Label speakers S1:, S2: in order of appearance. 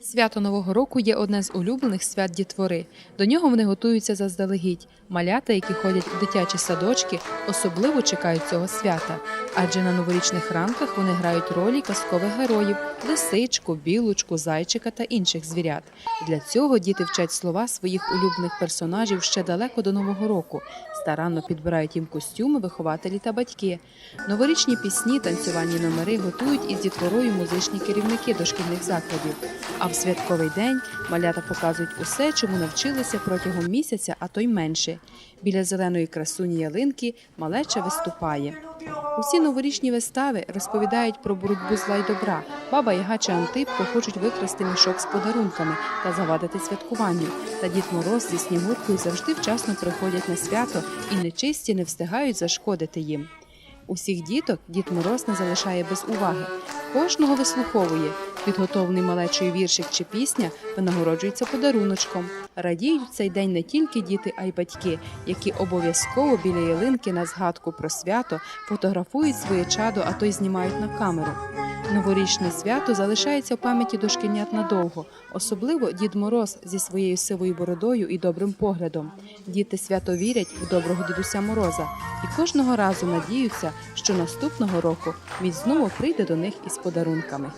S1: Свято Нового року є одне з улюблених свят дітвори. До нього вони готуються заздалегідь. Малята, які ходять у дитячі садочки, особливо чекають цього свята, адже на новорічних ранках вони грають ролі казкових героїв лисичку, білочку, зайчика та інших звірят. Для цього діти вчать слова своїх улюблених персонажів ще далеко до Нового року. Старанно підбирають їм костюми вихователі та батьки. Новорічні пісні, танцювальні номери готують із дітворою музичні керівники дошкільних закладів. А в святковий день малята показують усе, чому навчилися протягом місяця, а то й менше. Біля зеленої красуні ялинки малеча виступає. Усі новорічні вистави розповідають про боротьбу зла й добра. Баба Яга чи Антипко хочуть викрасти мішок з подарунками та завадити святкуванню. Та Дід Мороз зі Снігуркою завжди вчасно приходять на свято і нечисті не встигають зашкодити їм. Усіх діток Дід Мороз не залишає без уваги. Кожного вислуховує. Підготовлений малечою віршик чи пісня винагороджується подаруночком. Радіють в цей день не тільки діти, а й батьки, які обов'язково біля ялинки на згадку про свято фотографують своє чадо, а то й знімають на камеру. Новорічне свято залишається в пам'яті дошкільнят надовго, особливо Дід Мороз зі своєю сивою бородою і добрим поглядом. Діти свято вірять в доброго дідуся Мороза і кожного разу надіються, що наступного року він знову прийде до них із подарунками.